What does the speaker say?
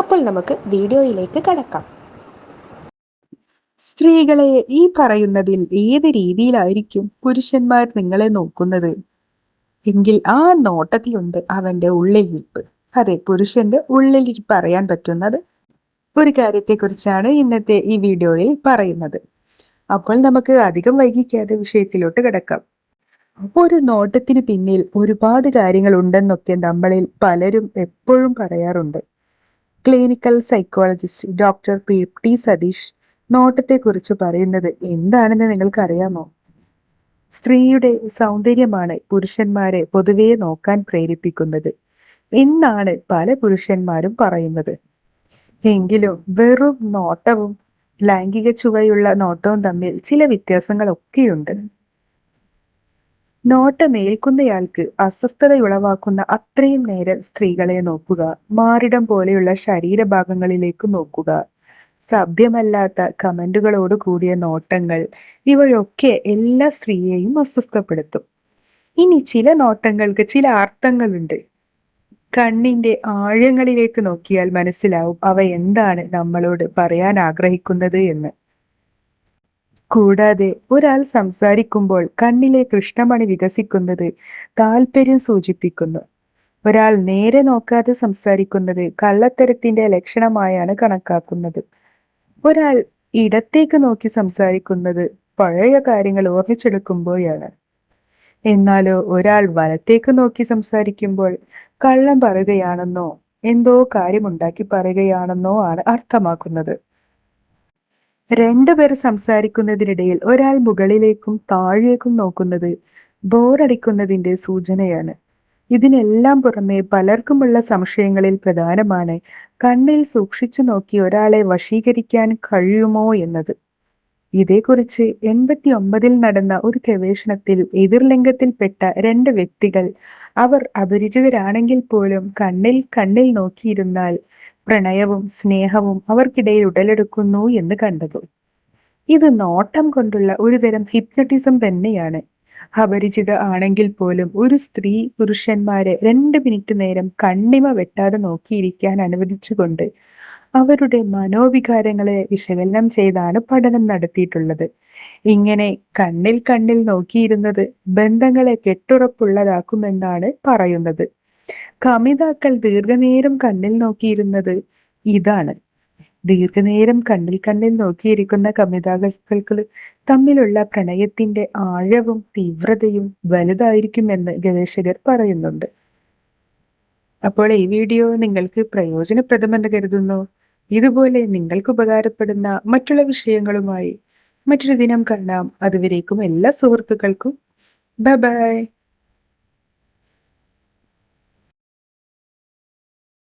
അപ്പോൾ നമുക്ക് വീഡിയോയിലേക്ക് കടക്കാം. സ്ത്രീകളെ ഈ പറയുന്നതിൽ ഏത് രീതിയിലായിരിക്കും പുരുഷന്മാർ നിങ്ങളെ നോക്കുന്നത്? എങ്കിൽ ആ നോട്ടത്തിലുണ്ട് അവന്റെ ഉള്ളിലിരിപ്പ്. അതെ പുരുഷന്റെ ഉള്ളിലിരിപ്പ് അറിയാൻ പറ്റുന്നത് ഒരു കാര്യത്തെക്കുറിച്ചാണ് ഇന്നത്തെ ഈ വീഡിയോയിൽ പറയുന്നത്. അപ്പോൾ നമുക്ക് അധികം വൈകിക്കാതെ വിഷയത്തിലോട്ട് കിടക്കാം. ഒരു നോട്ടത്തിന് പിന്നിൽ ഒരുപാട് കാര്യങ്ങൾ ഉണ്ടെന്നൊക്കെ നമ്മളിൽ പലരും എപ്പോഴും പറയാറുണ്ട്. Clinical psychologist doctor P T Satheesh നോട്ടത്തെക്കുറിച്ച് പറയുന്നത് എന്താണെന്ന് നിങ്ങൾക്കറിയാമോ? സ്ത്രീയുടെ സൗന്ദര്യമാണ് പുരുഷന്മാരെ പൊതുവെ നോക്കാൻ പ്രേരിപ്പിക്കുന്നത് എന്നാണ് പല പുരുഷന്മാരും പറയുന്നത്. എങ്കിലും വെറും നോട്ടവും ലൈംഗിക ചുവയുള്ള നോട്ടവും തമ്മിൽ ചില വ്യത്യാസങ്ങളൊക്കെയുണ്ട്. നോട്ടമേൽക്കുന്നയാൾക്ക് അസ്വസ്ഥത ഉളവാക്കുന്ന അത്രയും നേരം സ്ത്രീകളെ നോക്കുക. മാറിടം പോലെയുള്ള ശരീരഭാഗങ്ങളിലേക്ക് നോക്കുക. സഭ്യമല്ലാത്ത കമന്റുകളോട് കൂടിയ നോട്ടങ്ങൾ ഇവയൊക്കെ എല്ലാ സ്ത്രീയെയും അസ്വസ്ഥപ്പെടുത്തും. ഇനി ചില നോട്ടങ്ങൾക്ക് ചില അർത്ഥങ്ങളുണ്ട്. കണ്ണിന്റെ ആഴങ്ങളിലേക്ക് നോക്കിയാൽ മനസ്സിലാവും അവ എന്താണ് നമ്മളോട് പറയാൻ ആഗ്രഹിക്കുന്നത് എന്ന്. കൂടാതെ ഒരാൾ സംസാരിക്കുമ്പോൾ കണ്ണിലെ കൃഷ്ണമണി വികസിക്കുന്നത് താല്പര്യം സൂചിപ്പിക്കുന്നു. ഒരാൾ നേരെ നോക്കാതെ സംസാരിക്കുന്നത് കള്ളത്തരത്തിന്റെ ലക്ഷണമായാണ് കണക്കാക്കുന്നത്. ഒരാൾ ഇടത്തേക്ക് നോക്കി സംസാരിക്കുന്നത് പഴയ കാര്യങ്ങൾ ഓർമ്മിച്ചെടുക്കുമ്പോഴാണ്. എന്നാലോ ഒരാൾ വലത്തേക്ക് നോക്കി സംസാരിക്കുമ്പോൾ കള്ളം പറയുകയാണെന്നോ എന്തോ കാര്യമുണ്ടാക്കി പറയുകയാണെന്നോ ആണ് അർത്ഥമാക്കുന്നത്. രണ്ടുപേർ സംസാരിക്കുന്നതിനിടയിൽ ഒരാൾ മുകളിലേക്കും താഴേക്കും നോക്കുന്നത് ബോറടിക്കുന്നതിന്റെ സൂചനയാണ്. ഇതിനെല്ലാം പുറമെ പലർക്കുമുള്ള സംശയങ്ങളിൽ പ്രധാനമാണ് കണ്ണിൽ സൂക്ഷിച്ചു നോക്കി ഒരാളെ വശീകരിക്കാൻ കഴിയുമോ എന്നത്. ഇതേക്കുറിച്ച് എൺപത്തി ഒമ്പതിൽ നടന്ന ഒരു ഗവേഷണത്തിൽ എതിർലിംഗത്തിൽപ്പെട്ട രണ്ട് വ്യക്തികൾ അവർ അപരിചിതരാണെങ്കിൽ പോലും കണ്ണിൽ കണ്ണിൽ നോക്കിയിരുന്നാൽ പ്രണയവും സ്നേഹവും അവർക്കിടയിൽ ഉടലെടുക്കുന്നു എന്ന് കണ്ടത്. ഇത് നോട്ടം കൊണ്ടുള്ള ഒരുതരം ഹിപ്നോട്ടിസം തന്നെയാണ്. അപരിചിത ആണെങ്കിൽ പോലും ഒരു സ്ത്രീ പുരുഷന്മാരെ രണ്ട് മിനിറ്റ് നേരം കണ്ണിമ വെട്ടാതെ നോക്കിയിരിക്കാൻ അനുവദിച്ചുകൊണ്ട് അവരുടെ മനോവികാരങ്ങളെ വിശകലനം ചെയ്താണ് പഠനം നടത്തിയിട്ടുള്ളത്. ഇങ്ങനെ കണ്ണിൽ കണ്ണിൽ നോക്കിയിരുന്നത് ബന്ധങ്ങളെ കെട്ടുറപ്പുള്ളതാക്കുമെന്നാണ് പറയുന്നത്. കമിതാക്കൾ ദീർഘനേരം കണ്ണിൽ നോക്കിയിരുന്നത് ഇതാണ്. ദീർഘനേരം കണ്ണിൽ കണ്ണിൽ നോക്കിയിരിക്കുന്ന കമിതാക്കൾക്ക് തമ്മിലുള്ള പ്രണയത്തിന്റെ ആഴവും തീവ്രതയും വലുതായിരിക്കുമെന്ന് ഗവേഷകർ പറയുന്നുണ്ട്. അപ്പോൾ ഈ വീഡിയോ നിങ്ങൾക്ക് പ്രയോജനപ്രദമെന്ന് കരുതുന്നു. ഇതുപോലെ നിങ്ങൾക്ക് ഉപകാരപ്പെടുന്ന മറ്റുള്ള വിഷയങ്ങളുമായി മറ്റൊരു ദിനം കാണാം. അതുവരേക്കും എല്ലാ സുഹൃത്തുക്കൾക്കും. ബൈ